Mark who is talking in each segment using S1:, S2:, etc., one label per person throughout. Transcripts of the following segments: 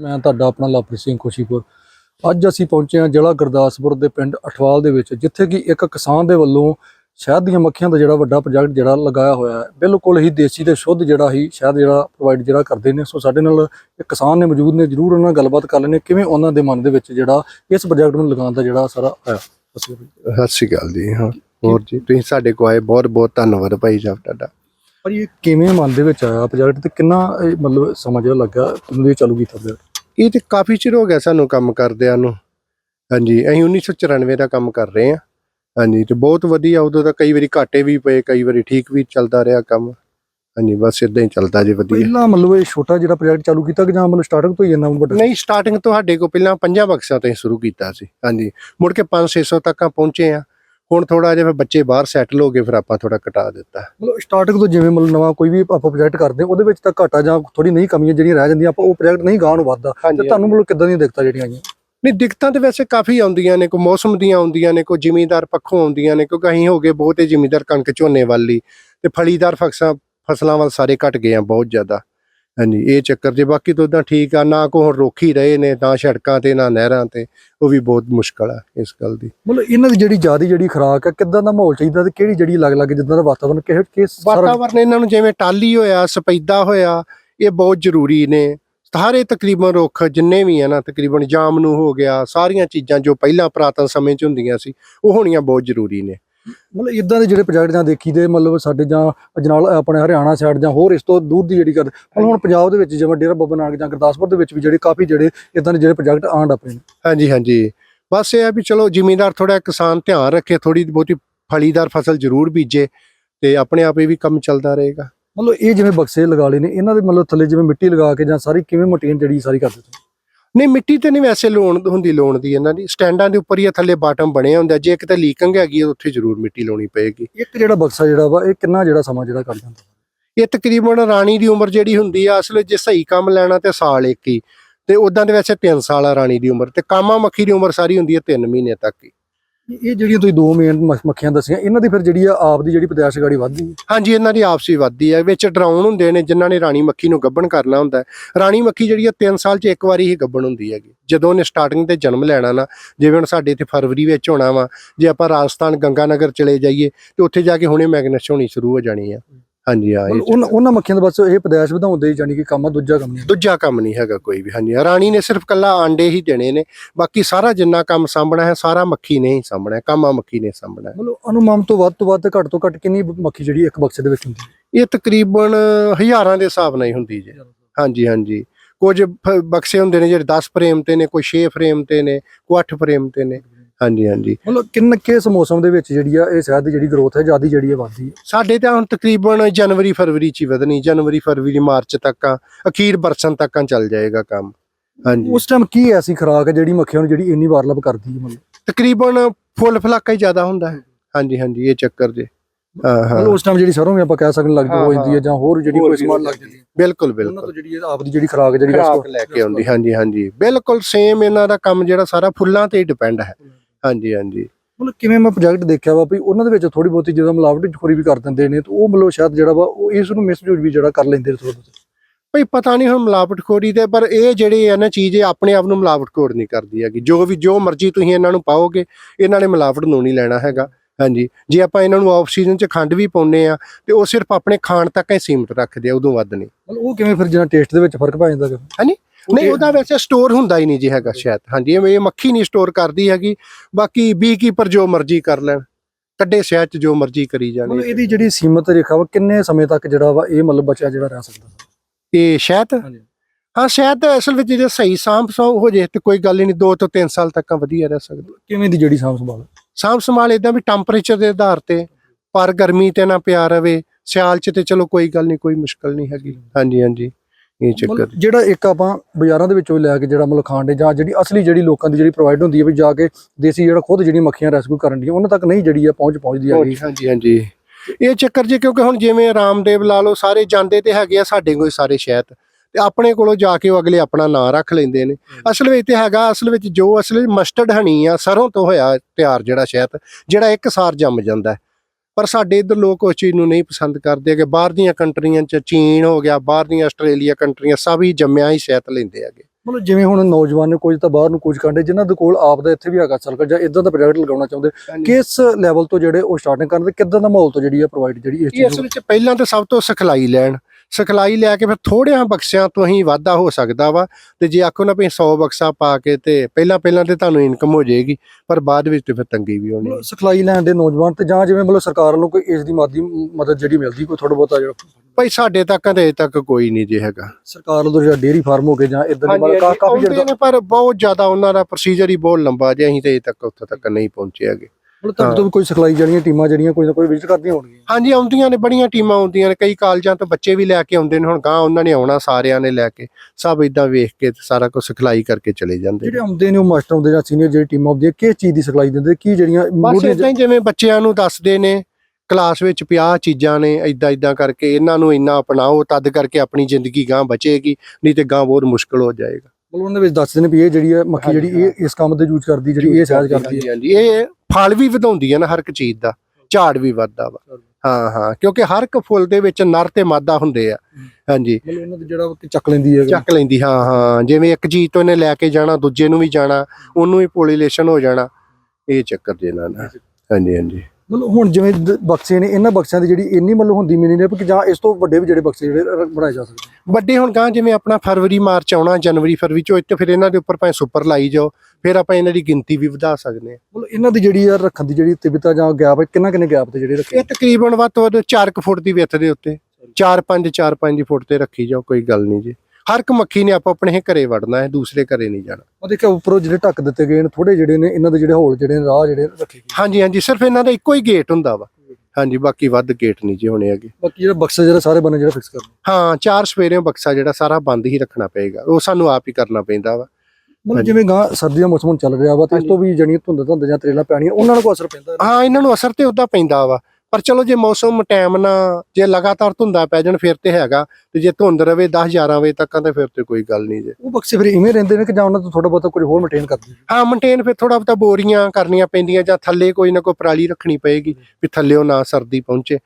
S1: ਮੈਂ ਤੁਹਾਡਾ ਆਪਣਾ ਲਵਪ੍ਰੀਤ ਸਿੰਘ ਖੁਸ਼ੀਪੁਰ। ਅੱਜ ਅਸੀਂ ਪਹੁੰਚੇ ਹਾਂ ਜ਼ਿਲ੍ਹਾ ਗੁਰਦਾਸਪੁਰ ਦੇ ਪਿੰਡ ਅਠਵਾਲ ਦੇ ਵਿੱਚ ਜਿੱਥੇ ਕਿ ਇੱਕ ਕਿਸਾਨ ਦੇ ਵੱਲੋਂ ਸ਼ਹਿਦ ਦੀਆਂ ਮੱਖੀਆਂ ਦਾ ਜਿਹੜਾ ਵੱਡਾ ਪ੍ਰੋਜੈਕਟ ਜਿਹੜਾ ਲਗਾਇਆ ਹੋਇਆ ਹੈ। ਬਿਲਕੁਲ ਹੀ ਦੇਸੀ ਤੇ ਸ਼ੁੱਧ ਜਿਹੜਾ ਹੀ ਸ਼ਹਿਦ ਜਿਹੜਾ ਪ੍ਰੋਵਾਈਡ ਜਿਹੜਾ ਕਰਦੇ ਨੇ। ਸੋ ਸਾਡੇ ਨਾਲ ਇੱਕ ਕਿਸਾਨ ਨੇ ਮੌਜੂਦ ਨੇ ਜਰੂਰ ਉਹਨਾਂ ਨਾਲ ਗੱਲਬਾਤ ਕਰ ਲੈਣੇ ਕਿਵੇਂ ਉਹਨਾਂ ਦੇ ਮਨ ਦੇ ਵਿੱਚ ਜਿਹੜਾ ਇਸ ਪ੍ਰੋਜੈਕਟ ਨੂੰ ਲਗਾਉਣ ਦਾ ਜਿਹੜਾ ਸਾਰਾ ਆਇਆ
S2: ਸਤਿ ਸ਼੍ਰੀ ਅਕਾਲ ਜੀ। ਹਾਂ ਹੋਰ ਜੀ ਤੁਸੀਂ ਸਾਡੇ ਕੋਲ ਆਏ ਬਹੁਤ ਬਹੁਤ ਧੰਨਵਾਦ ਭਾਈ ਸਾਹਿਬ ਤੁਹਾਡਾ।
S1: ਪਰ ਇਹ ਕਿਵੇਂ ਮਨ ਦੇ ਵਿੱਚ ਆਇਆ ਪ੍ਰੋਜੈਕਟ ਤੇ ਕਿੰਨਾ ਮਤਲਬ ਸਮਾਂ ਜਿਹੜਾ ਲੱਗਾ ਤੁਹਾਨੂੰ ਇਹ ਚਾਲੂ ਕੀਤਾ project?
S2: ਇਹ ਤੇ ਕਾਫੀ ਚਿਰ ਹੋ ਗਿਆ ਸਾਨੂੰ ਕੰਮ ਕਰਦਿਆਂ ਨੂੰ। ਹਾਂਜੀ ਅਸੀਂ 1994 ਦਾ ਕੰਮ ਕਰ ਰਹੇ ਹਾਂ। ਹਾਂਜੀ ਤੇ ਬਹੁਤ ਵਧੀਆ ਉਦੋਂ ਤਾਂ ਕਈ ਵਾਰੀ ਘਾਟੇ ਵੀ ਪਏ ਕਈ ਵਾਰੀ ਠੀਕ ਵੀ ਚੱਲਦਾ ਰਿਹਾ ਕੰਮ। ਹਾਂਜੀ ਬਸ ਇਦਾਂ ਹੀ ਚੱਲਦਾ ਜੀ ਵਧੀਆ।
S1: ਪਹਿਲਾਂ ਮਤਲਬ ਇਹ ਛੋਟਾ ਜਿਹੜਾ ਪ੍ਰੋਜੈਕਟ ਚਾਲੂ ਕੀਤਾ ਕਿ ਜਾਂ ਮਤਲਬ ਸਟਾਰਟਿੰਗ ਤੋਂ ਹੀ ਇੰਨਾ ਵੱਡਾ?
S2: ਨਹੀਂ ਸਟਾਰਟਿੰਗ ਤੁਹਾਡੇ ਕੋਲ ਪਹਿਲਾਂ ਪੰਜਾਂ ਬਕਸਾਂ ਤੋਂ ਹੀ ਸ਼ੁਰੂ ਕੀਤਾ ਸੀ। ਹਾਂਜੀ ਮੁੜ ਕੇ 5-600 ਤੱਕ ਪਹੁੰਚੇ ਆ ਹੁਣ ਥੋੜਾ ਜਿਹਾ ਫਿਰ ਬੱਚੇ ਬਾਹਰ ਸੈਟਲ ਹੋ ਗਏ ਫਿਰ ਆਪਾਂ ਥੋੜਾ ਘਟਾ ਦਿੱਤਾ।
S1: ਮਤਲਬ ਸਟਾਰਟਿੰਗ ਤੋਂ ਜਿਵੇਂ ਮਤਲਬ ਨਵਾਂ ਕੋਈ ਵੀ ਆਪਾਂ ਪ੍ਰੋਜੈਕਟ ਕਰਦੇ ਉਹਦੇ ਵਿੱਚ ਤਾਂ ਘਾਟਾ ਜਾਂ ਥੋੜੀ ਨਹੀਂ ਕਮੀਆਂ ਜਿਹੜੀਆਂ ਰਹਿ ਜਾਂਦੀਆਂ ਆਪਾਂ ਉਹ ਪ੍ਰੋਜੈਕਟ ਨਹੀਂ ਗਾਹ ਨੂੰ ਵੱਧਦਾ। ਤੇ ਤੁਹਾਨੂੰ ਮਤਲਬ ਕਿੱਦਾਂ ਦੀਆਂ ਦਿੱਕਤਾਂ ਜਿਹੜੀਆਂ ਆਈਆਂ?
S2: ਨਹੀਂ ਦਿੱਕਤਾਂ ਤੇ ਵੈਸੇ ਕਾਫੀ ਆਉਂਦੀਆਂ ਨੇ ਕੋਈ ਮੌਸਮ ਦੀਆਂ ਆਉਂਦੀਆਂ ਨੇ ਕੋਈ ਜ਼ਿਮੀਂਦਾਰ ਪੱਖੋਂ ਆਉਂਦੀਆਂ ਨੇ ਕਿਉਂਕਿ ਅਸੀਂ ਹੋ ਗਏ ਬਹੁਤੇ ਜ਼ਿਮੀਂਦਾਰ ਕਣਕ ਝੋਨੇ ਵਾਲੀ ਤੇ ਫਲੀਦਾਰ ਫਸਲਾਂ ਫਸਲਾਂ ਵੱਲ ਸਾਰੇ ਘਟ ਗਏ ਆ ਬਹੁਤ ਜ਼ਿਆਦਾ। ਹਾਂਜੀ ਇਹ ਚੱਕਰ ਜੇ ਬਾਕੀ ਤਾਂ ਉਦਾਂ ਠੀਕ ਆ ਨਾ ਕੋਈ ਹੁਣ ਰੋਕੀ ਰਹੇ ਨੇ ਨਾ ਸੜਕਾਂ ਤੇ ਨਾ ਨਹਿਰਾਂ ਤੇ ਉਹ ਵੀ ਬਹੁਤ ਮੁਸ਼ਕਲ ਆ ਇਸ ਗੱਲ ਦੀ।
S1: ਮਤਲਬ ਇਹਨਾਂ ਦੀ ਜਿਹੜੀ ਜ਼ਿਆਦਾ ਜਿਹੜੀ ਖੁਰਾਕ ਹੈ ਕਿੱਦਾਂ ਦਾ ਮਾਹੌਲ ਚਾਹੀਦਾ ਤੇ ਕਿਹੜੀ ਜਿਹੜੀ ਅਲੱਗ-ਅਲੱਗ ਜਿੱਦਾਂ ਦਾ ਵਾਤਾਵਰਨ ਕਿਹ ਕਿਸ ਸਾਰਾ
S2: ਵਾਤਾਵਰਨ ਇਹਨਾਂ ਨੂੰ ਜਿਵੇਂ ਟਾਲੀ ਹੋਇਆ ਸਪੈਦਾ ਹੋਇਆ ਇਹ ਬਹੁਤ ਜ਼ਰੂਰੀ ਨੇ। ਸਾਰੇ ਤਕਰੀਬਨ ਰੁੱਖ ਜਿੰਨੇ ਵੀ ਆ ਨਾ ਤਕਰੀਬਨ ਜਾਮਨੂ ਹੋ ਗਿਆ ਸਾਰੀਆਂ ਚੀਜ਼ਾਂ ਜੋ ਪਹਿਲਾਂ ਪੁਰਾਤਨ ਸਮੇਂ 'ਚ ਹੁੰਦੀਆਂ ਸੀ ਉਹ ਹੋਣੀਆਂ ਬਹੁਤ ਜ਼ਰੂਰੀ ਨੇ।
S1: ਮਤਲਬ ਇਦਾਂ ਦੇ ਜਿਹੜੇ ਪ੍ਰੋਜੈਕਟ ਜਾਂ ਦੇਖੀ ਦੇ ਮਤਲਬ ਸਾਡੇ ਜਾਂ ਅਜਨਾਲ ਆਪਣੇ ਹਰਿਆਣਾ ਸਾਈਡ ਜਾਂ ਹੋਰ ਇਸ ਤੋਂ ਦੂਰ ਦੀ ਜਿਹੜੀ ਗੱਲ ਮਤਲਬ ਹੁਣ ਪੰਜਾਬ ਦੇ ਵਿੱਚ ਜਿਵੇਂ ਡੇਰਾ ਬਾਬਾ ਨਾਨਕ ਜਾਂ ਗੁਰਦਾਸਪੁਰ ਦੇ ਵਿੱਚ ਵੀ ਜਿਹੜੇ ਕਾਫੀ ਜਿਹੜੇ ਇਦਾਂ ਦੇ ਜਿਹੜੇ ਪ੍ਰੋਜੈਕਟ ਆਂਡ ਆਪਣੇ ਨੇ।
S2: ਹਾਂਜੀ ਹਾਂਜੀ। ਬਸ ਇਹ ਆ ਵੀ ਚਲੋ ਜ਼ਿਮੀਂਦਾਰ ਥੋੜਾ ਕਿਸਾਨ ਧਿਆਨ ਰੱਖੇ ਥੋੜੀ ਬਹੁਤੀ ਫਲੀਦਾਰ ਫਸਲ ਜ਼ਰੂਰ ਬੀਜੇ ਤੇ ਆਪਣੇ ਆਪ ਇਹ ਵੀ ਕੰਮ ਚੱਲਦਾ ਰਹੇਗਾ।
S1: ਮਤਲਬ ਇਹ ਜਿਵੇਂ ਬਕਸੇ ਲਗਾ ਲਏ ਨੇ ਇਹਨਾਂ ਦੇ ਮਤਲਬ ਥੱਲੇ ਜਿਵੇਂ ਮਿੱਟੀ ਲਗਾ ਕੇ ਜਾਂ ਸਾਰੀ ਕਿਵੇਂ ਮਟੀਨ ਜਿਹੜੀ ਸਾਰੀ ਕਰਦੇ ਤੁਸੀਂ
S2: ਨਹੀਂ ਮਿੱਟੀ ਤੇ ਨਹੀਂ ਵੈਸੇ ਲੋਣ ਹੁੰਦੀ ਲੋਣ ਦੀ ਇਹਨਾਂ ਦੀ। ਸਟੈਂਡਾਂ ਦੇ ਉੱਪਰ ਹੀ ਇਹ ਥੱਲੇ ਬਾਟਮ ਬਣਿਆ ਹੁੰਦਾ। ਜੇ ਕਿਤੇ ਲੀਕਿੰਗ ਹੈਗੀ ਆ, ਉੱਥੇ ਜ਼ਰੂਰ ਮਿੱਟੀ ਲਾਉਣੀ ਪਏਗੀ।
S1: ਇੱਕ ਜਿਹੜਾ ਬਕਸਾ ਜਿਹੜਾ ਵਾ ਇਹ ਕਿੰਨਾ ਜਿਹੜਾ ਸਮਾਂ ਜਿਹੜਾ ਕੱਢ ਜਾਂਦਾ?
S2: ਇਹ ਤਕਰੀਬਨ ਰਾਣੀ ਦੀ ਉਮਰ ਜਿਹੜੀ ਹੁੰਦੀ ਆ ਅਸਲ ਵਿੱਚ ਜੇ ਸਹੀ ਕੰਮ ਲੈਣਾ ਤੇ ਸਾਲ ਇੱਕ ਹੀ। ਤੇ ਉਦਾਂ ਦੇ ਵੈਸੇ 3 ਸਾਲ ਆ ਰਾਣੀ ਦੀ ਉਮਰ। ਤੇ ਕਾਮਾ ਮੱਖੀ ਦੀ ਉਮਰ ਸਾਰੀ ਹੁੰਦੀ ਹੈ 3 ਮਹੀਨੇ ਤੱਕ ਹੀ।
S1: ਇਹ ਜਿਹੜੀਆਂ ਤੁਸੀਂ ਦੋ ਮੇਨ ਮੱਖੀਆਂ ਦੱਸੀਆਂ, ਇਹਨਾਂ ਦੀ ਫਿਰ ਜਿਹੜੀ ਆ ਆਪ ਦੀ ਜਿਹੜੀ ਪਦਾਇਸ਼ ਗਾੜੀ ਵੱਧਦੀ ਹੈ?
S2: ਹਾਂਜੀ, ਇਹਨਾਂ ਦੀ ਆਪਸੀ ਵੱਧਦੀ ਹੈ, ਵਿੱਚ ਡਰਾਉਣ ਹੁੰਦੇ ਨੇ, ਜਿਨ੍ਹਾਂ ਨੇ ਰਾਣੀ ਮੱਖੀ ਨੂੰ ਗੱਬਣ ਕਰਨਾ ਹੁੰਦਾ ਰਾਣੀ ਮੱਖੀ ਜਿਹੜੀ ਆ 3 ਸਾਲ 'ਚ ਇੱਕ ਵਾਰੀ ਹੀ ਗੱਬਣ ਹੁੰਦੀ ਹੈਗੀ। ਜਦੋਂ ਉਹਨੇ ਸਟਾਰਟਿੰਗ ਤੇ ਜਨਮ ਲੈਣਾ ਨਾ, ਜਿਵੇਂ ਹੁਣ ਸਾਡੇ ਇੱਥੇ ਫਰਵਰੀ ਵਿੱਚ ਹੋਣਾ ਵਾ, ਜੇ ਆਪਾਂ ਰਾਜਸਥਾਨ ਗੰਗਾਨਗਰ ਚਲੇ ਜਾਈਏ, ਤੇ ਉੱਥੇ ਜਾ ਕੇ ਹੁਣੇ ਮੈਗਨਸ ਹੋਣੀ ਸ਼ੁਰੂ ਹੋ ਜਾਣੀ ਆ। ਹਾਂਜੀ ਹਾਂ ਇਹ
S1: ਉਹਨਾਂ ਉਹਨਾਂ ਮੱਖੀਆਂ ਦਾ ਬਸ ਇਹ ਪਦਾਇਸ਼ ਵਧਾਉਂਦੇ ਜਾਨੀ ਕਿ ਕੰਮ ਆ ਦੂਜਾ ਕੰਮ ਨਹੀਂ
S2: ਦੂਜਾ ਕੰਮ ਨਹੀਂ ਹੈਗਾ ਕੋਈ ਵੀ ਹਾਂਜੀ ਰਾਣੀ ਨੇ ਸਿਰਫ ਕੱਲਾ ਆਂਡੇ ਹੀ ਦੇਣੇ ਨੇ ਬਾਕੀ ਸਾਰਾ ਜਿੰਨਾ ਕੰਮ ਸਾਂਭਣਾ ਹੈ ਸਾਰਾ ਮੱਖੀ ਨੇ ਹੀ ਸਾਂਭਣਾ ਹੈ ਕਾਮਾ ਮੱਖੀ ਨੇ ਸਾਂਭਣਾ ਹੈ।
S1: ਮਤਲਬ ਅਨੁਮਾਨ ਤੋਂ ਵੱਧ ਤੋਂ ਵੱਧ ਘੱਟ ਤੋਂ ਘੱਟ ਕਿੰਨੀ ਮੱਖੀ ਜਿਹੜੀ ਇੱਕ ਬਕਸੇ ਦੇ ਵਿੱਚ ਹੁੰਦੀ ਹੈ?
S2: ਇਹ ਤਕਰੀਬਨ ਹਜ਼ਾਰਾਂ ਦੇ ਹਿਸਾਬ ਨਾਲ ਹੀ ਹੁੰਦੀ ਜੇ। ਹਾਂਜੀ ਹਾਂਜੀ। ਕੁਝ ਬਕਸੇ ਹੁੰਦੇ ਨੇ ਜਿਹੜੇ 10 ਫਰੇਮ ਤੇ ਨੇ ਕੋਈ 6 ਫਰੇਮ ਤੇ ਨੇ ਕੋਈ 8 ਫਰੇਮ ਤੇ ਨੇ। ਹਾਂਜੀ ਹਾਂਜੀ।
S1: ਮਤਲਬ ਕਿੰਨ ਕਿਸ ਮੌਸਮ ਦੇ ਵਿੱਚ ਜਿਹੜੀ ਆ ਇਹ ਸ਼ਹਿਦ ਦੀ ਜਿਹੜੀ ਗਰੋਥ ਹੈ ਜ਼ਿਆਦਾ ਜਿਹੜੀ ਹੈ ਵੱਧਦੀ ਹੈ?
S2: ਸਾਡੇ ਤਾਂ ਹੁਣ ਤਕਰੀਬਨ ਜਨਵਰੀ ਫਰਵਰੀ ਚ ਹੀ ਵਧਣੀ ਜਨਵਰੀ ਫਰਵਰੀ ਮਾਰਚ ਤੱਕ ਆ ਅਖੀਰ ਬਰਸਨ ਤੱਕ ਚੱਲ ਜਾਏਗਾ ਕੰਮ। ਹਾਂਜੀ।
S1: ਉਸ ਟਾਈਮ ਕੀ ਐਸੀ ਖੁਰਾਕ ਜਿਹੜੀ ਮੱਖੀਆਂ ਨੂੰ ਜਿਹੜੀ ਇੰਨੀ ਵਾਰ ਲੱਭ ਕਰਦੀ ਹੈ ਮਤਲਬ?
S2: ਤਕਰੀਬਨ ਫੁੱਲ ਫਲਾਕਾ ਹੀ ਜ਼ਿਆਦਾ ਹੁੰਦਾ ਹੈ। ਹਾਂਜੀ ਹਾਂਜੀ ਇਹ ਚੱਕਰ ਜੇ। ਹਾਂ ਹਾਂ।
S1: ਉਸ ਟਾਈਮ ਜਿਹੜੀ ਸਰੋਂ ਵੀ ਆਪਾਂ ਕਹਿ ਸਕਦੇ ਲੱਗ
S2: ਹਾਂ,
S1: ਜਾਂਦੀ ਹੈ ਜਾਂ ਹੋਰ ਜਿਹੜੀ ਕੋਈ ਸਮਾਨ ਲੱਗ
S2: ਜਾਂਦੀ
S1: ਹੈ।
S2: ਬਿਲਕੁਲ
S1: ਉਹਨਾਂ
S2: ਬਿਲਕੁਲ।
S1: ਤੋਂ ਜਿਹੜੀ ਆਪ ਦੀ ਜਿਹੜੀ ਖੁਰਾਕ ਜਿਹੜੀ
S2: ਲੈ ਕੇ ਆਉਂਦੀ ਹਾਂਜੀ ਹਾਂਜੀ। ਬਿਲਕੁਲ ਸੇਮ ਇਹਨਾਂ ਦਾ ਕੰਮ ਜਿਹੜਾ ਸਾਰਾ ਫੁੱਲਾਂ ਤੇ ਹੀ ਡਿਪੈਂਡ ਹੈ। ਹਾਂਜੀ ਹਾਂਜੀ।
S1: ਮਤਲਬ ਕਿਵੇਂ ਮੈਂ ਪ੍ਰੋਜੈਕਟ ਦੇਖਿਆ ਵਾ ਵੀ ਉਹਨਾਂ ਦੇ ਵਿੱਚ ਥੋੜੀ ਬਹੁਤੀ ਜਦੋਂ ਮਿਲਾਵਟ ਖੋਰੀ ਵੀ ਕਰ ਦਿੰਦੇ ਨੇ ਤੇ ਉਹ ਮਤਲਬ ਸ਼ਾਇਦ ਜਿਹੜਾ ਵਾ ਉਹ ਇਸ ਨੂੰ ਮਿਸਯੂਜ਼ ਵੀ ਜਿਹੜਾ ਕਰ ਲੈਂਦੇ ਨੇ ਥੋੜਾ ਬਹੁਤ।
S2: ਭਈ ਪਤਾ ਨਹੀਂ ਹੁਣ ਮਿਲਾਵਟਖੋਰੀ ਦੇ ਪਰ ਇਹ ਜਿਹੜੀ ਹੈ ਨਾ ਚੀਜ਼ ਇਹ ਆਪਣੇ ਆਪ ਨੂੰ ਮਿਲਾਵਟਖੋਰ ਨਹੀਂ ਕਰਦੀ ਹੈਗੀ। ਜੋ ਵੀ ਜੋ ਮਰਜ਼ੀ ਤੁਸੀਂ ਇਹਨਾਂ ਨੂੰ ਪਾਓਗੇ ਇਹਨਾਂ ਨੇ ਮਿਲਾਵਟ ਨੂੰ ਨਹੀਂ ਲੈਣਾ ਹੈਗਾ। ਹਾਂਜੀ। ਜੇ ਆਪਾਂ ਇਹਨਾਂ ਨੂੰ ਆਫ ਸੀਜ਼ਨ 'ਚ ਖੰਡ ਵੀ ਪਾਉਨੇ ਆ ਤੇ ਉਹ ਸਿਰਫ ਆਪਣੇ ਖਾਣ ਤੱਕ ਹੀ ਸੀਮਿਤ ਰੱਖਦੇ ਆ ਉਦੋਂ ਵੱਧ ਨਹੀਂ।
S1: ਮਤਲਬ ਉਹ ਕਿਵੇਂ ਫਿਰ ਜਿਹੜਾ ਟੇਸਟ ਦੇ ਵਿੱਚ ਫ਼ਰਕ ਪੈ ਜਾਂਦਾ
S2: ਹਾਂਜੀ। ਨਹੀਂ ਉਹਦਾ ਵੈਸੇ ਸਟੋਰ ਹੁੰਦਾ ਹੀ ਨਹੀਂ ਜੀ ਹੈਗਾ ਸ਼ਾਇਦ। ਹਾਂਜੀ ਇਹ ਮੱਖੀ ਨਹੀਂ ਸਟੋਰ ਕਰਦੀ ਹੈਗੀ। ਬਾਕੀ ਬੀ ਕੀਪਰ ਜੋ ਮਰਜ਼ੀ ਕਰ ਲੈਣ। ਕੱਡੇ ਸ਼ਹਿਦ 'ਚ ਜੋ ਮਰਜ਼ੀ ਕਰੀ
S1: ਮਤਲਬ
S2: ਜਾਣੀ
S1: ਇਹਦੀ ਜਿਹੜੀ ਸੀਮਤ ਰੇਖਾ ਵਾ ਕਿੰਨੇ ਸਮੇਂ ਤੱਕ ਜਿਹੜਾ ਵਾ ਇਹ ਮਤਲਬ ਬਚਿਆ ਜਿਹੜਾ ਰਹਿ ਸਕਦਾ?
S2: ਇਹ ਸ਼ਹਿਦ? ਹਾਂ ਸ਼ਹਿਦ ਅਸਲ ਵਿੱਚ ਜੇ ਸਹੀ ਸਾਂਭ ਸੌ ਹੋ ਜੇ ਤੇ ਕੋਈ ਗੱਲ ਨਹੀਂ 2 ਤੋਂ 3 ਸਾਲ ਤੱਕ ਵਧੀਆ ਰਹਿ ਸਕਦਾ।
S1: ਕਿਵੇਂ ਦੀ ਜਿਹੜੀ ਸਾਂਭ ਸੰਭਾਲ
S2: ਸਾਂਭ ਸੰਭਾਲ ਇਦਾਂ ਵੀ ਟੈਂਪਰੇਚਰ ਦੇ ਆਧਾਰ ਤੇ ਪਰ ਗਰਮੀ ਤੇ ਨਾ ਪਿਆ ਰਵੇ ਸਿਆਲ 'ਚ ਤੇ ਚਲੋ ਕੋਈ ਗੱਲ ਨਹੀਂ ਕੋਈ ਮੁਸ਼ਕਲ ਨਹੀਂ ਹੈਗੀ। ਹਾਂਜੀ ਹਾਂਜੀ ਇਹ ਚੱਕਰ
S1: ਜਿਹੜਾ ਇੱਕ ਆਪਾਂ ਬਾਜ਼ਾਰਾਂ ਦੇ ਵਿੱਚੋਂ ਲੈ ਕੇ ਜਿਹੜਾ ਮਤਲਬ ਖਾਣ ਦੇ ਜਾਂ ਜਿਹੜੀ ਅਸਲੀ ਜਿਹੜੀ ਲੋਕਾਂ ਦੀ ਜਿਹੜੀ ਪ੍ਰੋਵਾਈਡ ਹੁੰਦੀ ਹੈ ਵੀ ਜਾ ਕੇ ਦੇਸੀ ਜਿਹੜਾ ਖੁਦ ਜਿਹੜੀ ਮੱਖੀਆਂ ਰੈਸਕਿਊ ਕਰਨ ਦੀ ਉਹਨਾਂ ਤੱਕ ਨਹੀਂ ਜਿਹੜੀ ਆ ਪਹੁੰਚ ਪਹੁੰਚਦੀ ਹੈਗੀ।
S2: ਹਾਂਜੀ ਹਾਂਜੀ ਇਹ ਚੱਕਰ ਜੇ ਕਿਉਂਕਿ ਹੁਣ ਜਿਵੇਂ ਰਾਮਦੇਵ ਲਾ ਲਓ ਸਾਰੇ ਜਾਂਦੇ ਤੇ ਹੈਗੇ ਆ ਸਾਡੇ ਕੋਲ ਸਾਰੇ ਸ਼ਹਿਦ ਤੇ ਆਪਣੇ ਕੋਲੋਂ ਜਾ ਕੇ ਉਹ ਅਗਲੇ ਆਪਣਾ ਨਾਂ ਰੱਖ ਲੈਂਦੇ ਨੇ। ਅਸਲ ਵਿੱਚ ਤੇ ਹੈਗਾ ਅਸਲ ਵਿੱਚ ਜੋ ਅਸਲ ਵਿੱਚ ਮਸਟਰਡ ਹਣੀ ਆ ਸਰੋਂ ਤੋਂ ਹੋਇਆ ਤਿਆਰ ਜਿਹੜਾ ਸ਼ਹਿਦ ਜਿਹੜਾ ਇੱਕ ਸਾਰ ਜੰਮ ਜਾਂਦਾ ਹੈ। ਪਰ ਸਾਡੇ ਇਧਰ ਲੋਕ ਉਸ ਚੀਜ਼ ਨੂੰ ਨਹੀਂ ਪਸੰਦ ਕਰਦੇ ਕਿ ਬਾਹਰ ਦੀਆਂ ਕੰਟਰੀਆਂ ਚ ਚੀਨ ਹੋ ਗਿਆ ਬਾਹਰ ਦੀਆਂ ਆਸਟ੍ਰੇਲੀਆ ਕੰਟਰੀਆਂ ਸਭ ਹੀ ਜੰਮਿਆ ਹੀ ਸ਼ਹਿਦ ਲੈਂਦੇ ਹੈਗੇ।
S1: ਮਤਲਬ ਜਿਵੇਂ ਹੁਣ ਨੌਜਵਾਨ ਨੇ ਕੁਝ ਤਾਂ ਬਾਹਰ ਨੂੰ ਕੁਝ ਕਾਂਡੇ ਜਿਨ੍ਹਾਂ ਦੇ ਕੋਲ ਆਪ ਦਾ ਇੱਥੇ ਵੀ ਹੈਗਾ ਸਰਕਲ ਜਾਂ ਇਦਾਂ ਦਾ ਪ੍ਰੋਜੈਕਟ ਲਗਾਉਣਾ ਚਾਹੁੰਦੇ ਕਿਸ ਲੈਵਲ ਤੋਂ ਜਿਹੜੇ ਉਹ ਸਟਾਰਟਿੰਗ ਕਰਨ ਤੇ ਕਿੱਦਾਂ ਦਾ ਮਾਹੌਲ ਤੋਂ ਜਿਹੜੀ ਆ ਪ੍ਰੋਵਾਈਡ ਜਿਹੜੀ ਇਸ ਚੀਜ਼
S2: ਵਿੱਚ ਪਹਿਲਾਂ ਤਾਂ ਸਭ ਤੋਂ ਸਿਖਲਾਈ ਲੈਣ। ਸਿਖਲਾਈ ਲੈ ਕੇ ਫਿਰ ਥੋੜਿਆਂ ਬਕਸਿਆਂ ਤੋਂ ਹੀ ਵਾਧਾ ਹੋ ਸਕਦਾ ਵਾ ਤੇ ਜੇ ਆਖੋ ਨਾ ਵੀ 100 ਬਕਸਾ ਪਾ ਕੇ ਤੇ ਪਹਿਲਾਂ ਪਹਿਲਾਂ ਤੇ ਤੁਹਾਨੂੰ ਇਨਕਮ ਹੋ ਜਾਏਗੀ ਪਰ ਬਾਅਦ ਵਿੱਚ ਤੇ ਫਿਰ ਤੰਗੀ ਵੀ ਹੋਣੀ
S1: ਨੂੰ ਸਿਖਲਾਈ ਲੈਣ ਦੇ ਨੌਜਵਾਨ ਤੇ ਜਾਂ ਜਿਵੇਂ ਮਤਲਬ ਸਰਕਾਰ ਵੱਲੋਂ ਕੋਈ ਇਸ ਦੀ ਮਾਦੀ ਮਦਦ ਜਿਹੜੀ ਮਿਲਦੀ ਕੋਈ ਥੋੜਾ ਬਹੁਤਾ ਜਿਹੜਾ
S2: ਭਾਈ ਸਾਡੇ ਤੱਕ ਅਜੇ ਤੱਕ ਕੋਈ ਨਹੀਂ ਜੇ ਹੈਗਾ।
S1: ਸਰਕਾਰ ਵੱਲੋਂ ਜਿਹੜਾ ਡੇਅਰੀ ਫਾਰਮ ਹੋ ਗਏ ਜਾਂ ਇਦਾਂ ਦੇ ਮਤਲਬ ਕਾ- ਕਾਫੀ ਜਿਹੜਾ
S2: ਨੇ ਪਰ ਬਹੁਤ ਜ਼ਿਆਦਾ ਉਹਨਾਂ ਦਾ ਪ੍ਰੋਸੀਜਰ ਹੀ ਬਹੁਤ ਲੰਬਾ ਜੇ ਅਸੀਂ ਤੇ ਅਜੇ ਤੱਕ ਉੱਥੇ ਤੱਕ ਨਹੀਂ ਪਹੁੰਚੇ ਹੈਗੇ।
S1: ਮਤਲਬ ਤੁਹਾਡੇ ਤੋਂ ਕੋਈ ਸਿਖਲਾਈ ਜਿਹੜੀਆਂ ਟੀਮਾਂ ਜਿਹੜੀਆਂ ਕੋਈ ਨਾ ਕੋਈ ਵਿਜ਼ਿਟ ਕਰਦੀਆਂ ਹੋਣਗੀਆਂ?
S2: ਹਾਂਜੀ ਆਉਂਦੀਆਂ ਨੇ ਬੜੀਆਂ ਟੀਮਾਂ ਆਉਂਦੀਆਂ ਨੇ। ਕਈ ਕਾਲਜਾਂ ਤੋਂ ਬੱਚੇ ਵੀ ਲੈ ਕੇ ਆਉਂਦੇ ਨੇ। ਹੁਣ ਗਾਂ ਉਹਨਾਂ ਨੇ ਆਉਣਾ ਸਾਰਿਆਂ ਨੇ ਲੈ ਕੇ। ਸਭ ਇਦਾਂ ਵੇਖ ਕੇ ਤੇ ਸਾਰਾ ਕੁਝ ਸਿਖਲਾਈ ਕਰਕੇ ਚਲੇ ਜਾਂਦੇ
S1: ਜਿਹੜੇ ਆਉਂਦੇ ਨੇ ਉਹ ਮਾਸਟਰ ਆਉਂਦੇ ਜਾਂ ਸੀਨੀਅਰ ਜਿਹੜੀ ਟੀਮਾਂ ਆਉਂਦੀਆਂ ਕਿਸ ਚੀਜ਼ ਦੀ ਸਿਖਲਾਈ ਦਿੰਦੇ? ਕੀ ਜਿਹੜੀਆਂ
S2: ਬਸ ਇਦਾਂ ਹੀ ਜਿਵੇਂ ਬੱਚਿਆਂ ਨੂੰ ਦੱਸਦੇ ਨੇ ਕਲਾਸ ਵਿੱਚ ਪਿਆ ਚੀਜ਼ਾਂ ਨੇ ਇਦਾਂ ਇਦਾਂ ਕਰਕੇ ਇਹਨਾਂ ਨੂੰ ਇੰਨਾ ਅਪਣਾਓ ਤਦ ਕਰਕੇ ਆਪਣੀ ਜ਼ਿੰਦਗੀ ਗਾਂ ਬਚੇਗੀ ਨਹੀਂ ਤੇ ਗਾਂ ਬਹੁਤ ਮੁਸ਼ਕਲ ਹੋ ਜਾਏਗਾ।
S1: ਮਤਲਬ ਉਹਨਾਂ ਦੇ ਵਿੱਚ ਦੱਸਦੇ ਨੇ ਵੀ ਇਹ ਜਿਹੜੀ ਹੈ ਮੱਖੀ ਜਿਹੜੀ ਇਹ ਇਸ ਕੰਮ ਤੇ ਯੂਜ਼ ਕਰਦੀ ਜਿਹੜੀ ਇਹ ਸਹਿਜ ਕਰਦੀ ਹੈ।
S2: ਇਹ ਫਲ ਵੀ ਵਧਾਉਂਦੀ ਹੈ ਨਾ ਹਰ ਇੱਕ ਚੀਜ਼ ਦਾ ਝਾੜ ਵੀ ਵੱਧਦਾ ਵਾ। ਹਾਂ ਹਾਂ ਕਿਉਂਕਿ ਹਰ ਇੱਕ ਫੁੱਲ ਦੇ ਵਿੱਚ ਨਰ ਤੇ ਮਾਦਾ ਹੁੰਦੇ ਆ। ਹਾਂਜੀ।
S1: ਮਤਲਬ ਉਹਨਾਂ ਦੇ ਜਿਹੜਾ ਚੱਕ ਲੈਂਦੀ ਹੈ
S2: ਚੱਕ ਲੈਂਦੀ ਹਾਂ ਹਾਂ ਜਿਵੇਂ ਇੱਕ ਚੀਜ਼ ਤੋਂ ਇਹਨੇ ਲੈ ਕੇ ਜਾਣਾ ਦੂਜੇ ਨੂੰ ਵੀ ਜਾਣਾ ਉਹਨੂੰ ਵੀ ਪੋਲੀਲੇਸ਼ਨ ਹੋ ਜਾਣਾ ਇਹ ਚੱਕਰ ਜੇ ਨਾਲ ਹਾਂਜੀ ਹਾਂਜੀ।
S1: ਮਤਲਬ ਹੁਣ ਜਿਵੇਂ ਦ- ਬਕਸੇ ਨੇ ਇਹਨਾਂ ਬਕਸਿਆਂ ਦੀ ਜਿਹੜੀ ਇੰਨੀ ਮਤਲਬ ਹੁੰਦੀ ਮਿਲੀ ਨੇ ਕਿ ਜਾਂ ਇਸ ਤੋਂ ਵੱਡੇ ਵੀ ਜਿਹੜੇ ਬਕਸੇ ਜਿਹੜੇ ਰ- ਬਣਾਏ ਜਾ ਸਕਦੇ
S2: ਵੱਡੇ ਹੁਣ ਗਾਂ ਜਿਵੇਂ ਆਪਣਾ ਫਰਵਰੀ ਮਾਰਚ ਆਉਣਾ ਜਨਵਰੀ ਫਰਵਰੀ ਚੋਂ ਇੱਥੇ ਫਿਰ ਇਹਨਾਂ ਦੇ ਉੱਪਰ ਭਾਵੇਂ ਸੁਪਰ ਲਾਈ ਜਾਓ ਫਿਰ ਆਪਾਂ ਇਹਨਾਂ ਦੀ ਗਿਣਤੀ ਵੀ ਵਧਾ ਸਕਦੇ ਹਾਂ।
S1: ਮਤਲਬ ਇਹਨਾਂ ਦੀ ਜਿਹੜੀ ਆ ਰੱਖਣ ਦੀ ਜਿਹੜੀ ਤਿਬਤਾ ਜਾਂ ਗੈਪ ਕਿੰਨਾ ਕਿੰਨੇ ਗੈਪ ਤੇ ਜਿਹੜੇ ਰੱਖੇ
S2: ਇਹ ਤਕਰੀਬਨ ਵੱਧ ਤੋਂ ਵੱਧ 4 ਫੁੱਟ ਦੀ ਵਿੱਥ ਦੇ ਉੱਤੇ 4 5 4 5 ਫੁੱਟ ਤੇ ਰੱਖੀ ਜਾਓ ਕੋਈ ਗੱਲ ਨਹੀਂ ਜੀ। ਹਰ ਇੱਕ ਮੱਖੀ ਨੇ ਆਪੋ ਆਪਣੇ ਘਰੇ ਵੜਨਾ ਹੈ ਦੂਸਰੇ ਘਰੇ ਨਹੀਂ ਜਾਣਾ।
S1: ਉਹ ਦੇਖਿਆ ਉੱਪਰੋਂ ਜਿਹੜੇ ਢੱਕ ਦਿੱਤੇ ਗਏ ਨੇ ਥੋੜੇ ਜਿਹੜੇ ਨੇ ਇਹਨਾਂ ਦੇ ਜਿਹੜੇ ਹੋਲ ਜਿਹੜੇ ਨੇ ਰਾਹ ਜਿਹੜੇ ਰੱਖੇ ਗਏ
S2: ਹਾਂਜੀ ਹਾਂਜੀ ਸਿਰਫ ਇਹਨਾਂ ਦਾ ਇੱਕੋ ਹੀ ਗੇਟ ਹੁੰਦਾ ਵਾ। ਹਾਂਜੀ ਬਾਕੀ ਵੱਧ ਗੇਟ ਨਹੀਂ ਜੀ ਹੋਣੇ ਹੈਗੇ।
S1: ਬਾਕੀ ਜਿਹੜਾ ਬਕਸੇ ਜਿਹੜੇ ਸਾਰੇ ਬਣੇ ਜਿਹੜਾ ਫਿਕਸ ਕਰਨੇ।
S2: ਹਾਂ ਚਾਰ ਸਵੇਰੇ ਬਕਸਾ ਜਿਹੜਾ ਸਾਰਾ ਬੰਦ ਹੀ ਰੱਖਣਾ ਪਏਗਾ। ਉਹ ਸਾਨੂੰ ਆਪ ਹੀ ਕਰਨਾ ਪੈਂਦਾ ਵਾ।
S1: ਮਤਲਬ। ਜਿਵੇਂ ਗਾਂ ਸਰਦੀ ਦਾ ਮੌਸਮ ਚੱਲ ਰਿਹਾ ਵਾ ਤੇ ਇਸ ਤੋਂ ਵੀ ਜਿਹੜੀਆਂ ਧੁੰਦ ਧੁੰਦ ਜਾਂ ਤਰੇਲਾਂ ਪੈਣੀਆਂ ਉਹਨਾਂ ਨੂੰ ਕੋਈ ਅਸਰ ਪੈਂਦਾ
S2: ਹਾਂ ਇਹਨਾਂ ਨੂੰ ਅਸਰ ਤੇ ਉਦਾਂ ਪੈਂਦਾ ਵਾ। ਪਰ ਚਲੋ ਜੇ ਮੌਸਮ ਟਾਈਮ ਨਾਲ ਜੇ ਲਗਾਤਾਰ ਧੁੰਦਾ ਪੈ ਜਾਣ ਫਿਰ ਤੇ ਹੈਗਾ। ਤੇ ਜੇ ਧੁੰਦ ਰਵੇ 10 11 ਵਜੇ ਤੱਕ ਤਾਂ ਫਿਰ ਤੇ ਕੋਈ ਗੱਲ ਨਹੀਂ ਜੇ।
S1: ਉਹ ਬਕਸੇ ਫਿਰ ਇਵੇਂ ਰਹਿੰਦੇ ਨੇ ਕਿ ਜਾਂ ਉਹਨਾਂ ਤੋਂ ਥੋੜਾ ਬਹੁਤਾ ਕੁਝ ਹੋਰ ਮੇਨਟੇਨ ਕਰਦੇ
S2: ਹਾਂ ਮੇਨਟੇਨ ਫਿਰ ਥੋੜਾ ਬਹੁਤਾ ਬੋਰੀਆਂ ਕਰਨੀਆਂ ਪੈਂਦੀਆਂ ਜਾਂ ਥੱਲੇ ਕੋਈ ਨਾ ਕੋਈ ਪਰਾਲੀ ਰੱਖਣੀ ਪਏਗੀ ਵੀ ਥੱਲੇੋਂ ਨਾ ਸਰਦੀ ਪਹੁੰਚੇ।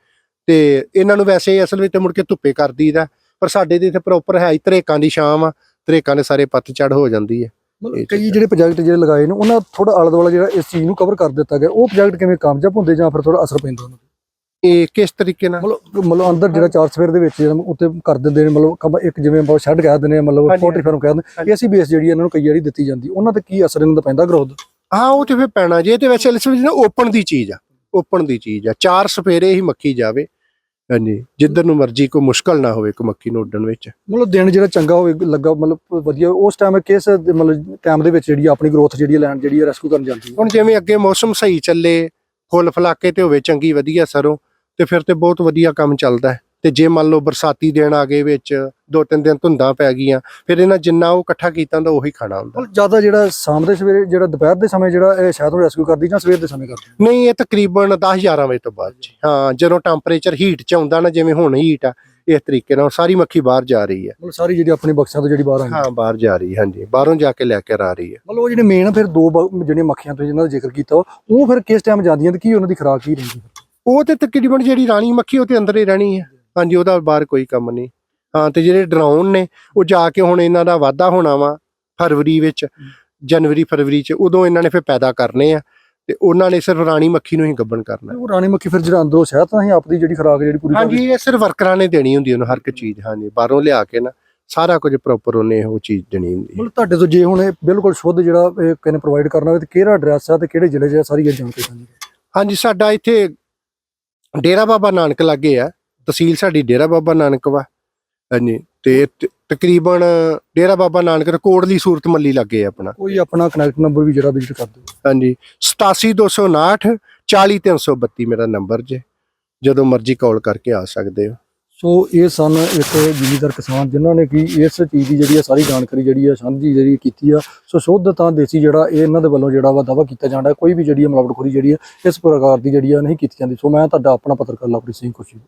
S2: ਤੇ ਇਹਨਾਂ ਨੂੰ ਵੈਸੇ ਅਸਲ ਵਿੱਚ ਤੇ ਮੁੜ ਕੇ ਧੁੱਪੇ ਕਰ ਦਈਦਾ ਪਰ ਸਾਡੇ ਦੇ ਇੱਥੇ ਪ੍ਰੋਪਰ ਹੈ ਤਰੇਕਾਂ ਦੀ ਛਾਂ ਆ ਤਰੇਕਾਂ ਦੇ ਸਾਰੇ ਪੱਤ ਚੜ ਹੋ ਜਾਂਦੀ ਹੈ।
S1: ਕਈ। ਜਿਹੜੇ ਪ੍ਰੋਜੈਕਟ ਜਿਹੜੇ ਲਗਾਏ ਨੇ ਉਹਨਾਂ ਥੋੜਾ ਆਲਾ ਦੁਆਲਾ ਜਿਹੜਾ ਇਸ ਚੀਜ਼ ਨੂੰ ਕਵਰ ਕਰ ਦਿੱਤਾ ਗਿਆ ਉਹ ਪ੍ਰੋਜੈਕਟ ਕਿਵੇਂ ਕਾਮਯਾਬ ਹੁੰਦੇ ਜਾਂ ਫਿਰ ਥੋੜਾ ਅਸਰ ਪੈਂਦਾ ਉਹਨਾਂ
S2: ਇਹ ਕਿਸ ਤਰੀਕੇ ਨਾਲ?
S1: ਮਤਲਬ ਮਤਲਬ ਅੰਦਰ ਜਿਹੜਾ ਚਾਰ ਸਫੇਰ ਦੇ ਵਿੱਚ ਜਿਹੜਾ ਉੱਤੇ ਕਰ ਦਿੰਦੇ ਨੇ ਮਤਲਬ ਇੱਕ ਜਿਵੇਂ ਬਹੁਤ ਸ਼ੈੱਡ ਕਹਿ ਦਿੰਦੇ ਨੇ ਮਤਲਬ ਪੋਲਟਰੀ ਫਾਰਮ ਕਹਿ ਦਿੰਦੇ। ਏਸੀ ਬੇਸ ਜਿਹੜੀ ਇਹਨਾਂ ਨੂੰ ਕਈ ਵਾਰੀ ਦਿੱਤੀ ਜਾਂਦੀ। ਉਹਨਾਂ ਤੇ ਕੀ ਅਸਰ ਇਹਨਾਂ ਦਾ ਪੈਂਦਾ ਗਰੋਥ
S2: ਹਾਂ ਉਹ ਤੇ ਫਿਰ ਪੈਣਾ ਜੇ ਤੇ ਵੈਸੇ ਇਸ ਵਿੱਚ ਨਾ ਓਪਨ ਦੀ ਚੀਜ਼ ਆ ਓਪਨ ਦੀ ਚੀਜ਼ ਆ। ਚਾਰ ਸਫੇਰੇ ਹੀ ਮੱਖੀ ਜਾਵੇ ਹਾਂਜੀ ਜਿੱਧਰ ਨੂੰ ਮਰਜ਼ੀ ਕੋਈ ਮੁਸ਼ਕਲ ਨਾ ਹੋਵੇ ਕੋਈ ਮੱਖੀ ਨੂੰ ਉੱਡਣ ਵਿੱਚ।
S1: ਮਤਲਬ ਦਿਨ ਜਿਹੜਾ ਚੰਗਾ ਹੋਵੇ ਲੱਗਾ ਮਤਲਬ ਵਧੀਆ ਉਸ ਟਾਈਮ ਕਿਸ ਮਤਲਬ ਟਾਈਮ ਦੇ ਵਿੱਚ ਜਿਹੜੀ ਆਪਣੀ ਗਰੋਥ ਜਿਹੜੀ ਲੈਣ ਜਿਹੜੀ ਰੈਸਕਿਊ ਕਰਨ ਜਾਂਦੀ
S2: ਹੁਣ ਜਿਵੇਂ ਅੱਗੇ ਮੌਸਮ ਸਹੀ ਚੱਲੇ ਫੁੱਲ ਫਲਾਕੇ ਤੇ ਹੋਵੇ ਚੰਗੀ ਵਧੀਆ ਸਰੋਂ ਤੇ ਫਿਰ ਤੇ ਬਹੁਤ ਵਧੀਆ ਕੰਮ ਚੱਲਦਾ ਹੈ। ਤੇ ਜੇ ਮੰਨ ਲਓ ਬਰਸਾਤੀ ਦਿਨ ਆ ਗਏ ਵਿੱਚ ਦੋ ਤਿੰਨ ਦਿਨ ਧੁੰਦਾਂ ਪੈ ਗਈਆਂ ਫਿਰ ਇਹਨਾਂ ਜਿੰਨਾ ਉਹ ਇਕੱਠਾ ਕੀਤਾ ਹੁੰਦਾ ਉਹੀ ਖਾਣਾ ਹੁੰਦਾ।
S1: ਜ਼ਿਆਦਾ ਜਿਹੜਾ ਸ਼ਾਮ ਦੇ ਸਵੇਰੇ ਜਿਹੜਾ ਦੁਪਹਿਰ ਦੇ ਸਮੇਂ ਜਿਹੜਾ ਇਹ ਸ਼ਾਇਦ ਨੂੰ ਰੈਸਕਿਊ ਕਰਦੀ ਜਾਂ ਸਵੇਰ ਦੇ ਸਮੇਂ ਕਰਦੀ?
S2: ਨਹੀਂ ਇਹ ਤਕਰੀਬਨ 10 11 ਵਜੇ ਤੋਂ ਬਾਅਦ ਜੀ। ਹਾਂ ਜਦੋਂ ਟੈਂਪਰੇਚਰ ਹੀਟ ਚ ਆਉਂਦਾ ਨਾ ਜਿਵੇਂ ਹੁਣ ਹੀਟ ਆ ਇਸ ਤਰੀਕੇ ਨਾਲ ਸਾਰੀ ਮੱਖੀ ਬਾਹਰ ਜਾ ਰਹੀ ਹੈ।
S1: ਮਤਲਬ ਸਾਰੀ ਜਿਹੜੀ ਆਪਣੀ ਬਕਸਿਆਂ ਤੋਂ ਜਿਹੜੀ ਬਾਹਰ ਆਉਂਦੀ
S2: ਹਾਂ ਬਾਹਰ ਜਾ ਰਹੀ ਹੈ ਹਾਂਜੀ। ਬਾਹਰੋਂ ਜਾ ਕੇ ਲੈ ਕੇ ਆ ਰਹੀ ਹੈ।
S1: ਮਤਲਬ ਉਹ ਜਿਹੜੇ ਮੇਨ ਫਿਰ ਦੋ ਜਿਹੜੀਆਂ ਮੱਖੀਆਂ ਤੋਂ ਜਿਹਨਾਂ ਦਾ ਜ਼ਿਕਰ ਕੀਤਾ ਉਹ ਫਿਰ ਕਿਸ ਟਾਈਮ ਜਾਂਦੀਆਂ ਤੇ ਕੀ ਉਹਨਾਂ ਦੀ ਖੁਰਾਕ ਕੀ ਰਹਿੰਦੀ?
S2: ਉਹ ਤੇ ਤਕਰੀਬਨ ਜਿਹੜੀ ਰਾਣੀ ਮੱਖੀ ਉਹ ਤੇ ਅੰਦਰ ਹੀ ਰਹਿਣੀ ਹੈ। ਹਾਂਜੀ ਉਹਦਾ ਬਾਹਰ ਕੋਈ ਕੰਮ ਨਹੀਂ। ਹਾਂ ਤੇ ਜਿਹੜੇ ਡਰਾਉਣ ਨੇ ਉਹ ਜਾ ਕੇ ਹੁਣ ਇਹਨਾਂ ਦਾ ਵਾਧਾ ਹੋਣਾ ਵਾ ਫਰਵਰੀ ਵਿੱਚ ਜਨਵਰੀ ਫਰਵਰੀ ਚ ਉਦੋਂ ਇਹਨਾਂ ਨੇ ਫਿਰ ਪੈਦਾ ਕਰਨੇ ਆ ਤੇ ਉਹਨਾਂ ਨੇ ਸਿਰਫ ਰਾਣੀ ਮੱਖੀ ਨੂੰ ਹੀ ਗੱਭਣ ਕਰਨਾ
S1: ਉਹ ਰਾਣੀ ਮੱਖੀ ਫਿਰ ਜਿਹੜਾ ਅੰਦਰੋਂ ਸ਼ਹਿਦ ਤਾਂ ਹੀ ਆਪਦੀ ਜਿਹੜੀ ਖੁਰਾਕ ਜਿਹੜੀ ਪੂਰੀ
S2: ਹਾਂਜੀ ਇਹ ਸਿਰਫ ਵਰਕਰਾਂ ਨੇ ਦੇਣੀ ਹੁੰਦੀ ਉਹਨੂੰ ਹਰ ਇੱਕ ਚੀਜ਼ ਹਾਂਜੀ ਬਾਹਰੋਂ ਲਿਆ ਕੇ ਨਾ ਸਾਰਾ ਕੁਝ ਪ੍ਰੋਪਰ ਉਹਨੇ ਉਹ ਚੀਜ਼ ਦੇਣੀ ਹੁੰਦੀ
S1: ਮਤਲਬ ਤੁਹਾਡੇ ਤੋਂ ਜੇ ਹੁਣ ਇਹ ਬਿਲਕੁਲ ਸ਼ੁੱਧ ਜਿਹੜਾ ਇਹ ਕਿਨੇ ਪ੍ਰੋਵਾਈਡ ਕਰਨਾ ਹੋਵੇ ਤੇ ਕਿਹੜਾ ਐਡਰੈਸ ਆ ਤੇ ਕਿਹੜੇ ਜ਼ਿਲ੍ਹੇ 'ਚ ਸਾਰੀ ਇਹ ਜਾਣਕਾਰੀ
S2: ਹਾਂਜੀ ਸਾਡਾ ਇੱਥੇ ਡੇਰਾ ਬਾਬਾ ਨਾਨਕ ਲੱਗੇ ਆ ਤਹਿਸੀਲ ਸਾਡੀ ਡੇਰਾ ਬਾਬਾ ਨਾਨਕ ਵਾ ਹਾਂਜੀ ਤੇ ਤ- ਤਕਰੀਬਨ ਡੇਰਾ ਬਾਬਾ ਨਾਨਕ ਰਿਕਾਰਡ ਸੂਰਤ ਮੱਲੀ ਲੱਗੇ ਆ ਆਪਣਾ।
S1: ਕੋਈ ਆਪਣਾ ਕਨੈਕਟ ਨੰਬਰ ਵੀ ਜਿਹੜਾ ਵਿਜ਼ਿਟ ਕਰ ਦਿਓ।
S2: ਹਾਂਜੀ 87259 40332 ਮੇਰਾ ਨੰਬਰ ਜੇ ਜਦੋਂ ਮਰਜ਼ੀ ਕਾਲ ਕਰਕੇ ਆ ਸਕਦੇ ਹੋ।
S1: ਸੋ ਇਹ ਸਨ ਇੱਕ ਜ਼ਿਮੀਦਾਰ ਕਿਸਾਨ ਜਿਨ੍ਹਾਂ ਨੇ ਕਿ ਇਸ ਚੀਜ਼ ਦੀ ਜਿਹੜੀ ਆ ਸਾਰੀ ਜਾਣਕਾਰੀ ਜਿਹੜੀ ਆ ਸਾਂਝੀ ਜਿਹੜੀ ਕੀਤੀ ਆ। ਸੋ ਸ਼ੁੱਧ ਤਾਂ ਦੇਸੀ ਜਿਹੜਾ ਇਹ ਇਹਨਾਂ ਦੇ ਵੱਲੋਂ ਜਿਹੜਾ ਵਾ ਦਾਵਾ ਕੀਤਾ ਜਾਂਦਾ ਕੋਈ ਵੀ ਜਿਹੜੀ ਮਿਲਾਵਟਖੋਰੀ ਜਿਹੜੀ ਆ, ਇਸ ਪ੍ਰਕਾਰ ਦੀ ਜਿਹੜੀ ਆ ਨਹੀਂ ਕੀਤੀ ਜਾਂਦੀ। ਸੋ ਮੈਂ ਤੁਹਾਡਾ ਆਪਣਾ ਪੱਤਰਕਾਰ ਲਵਪ੍ਰੀਤ ਸਿੰਘ ਖੁਸ਼ੀ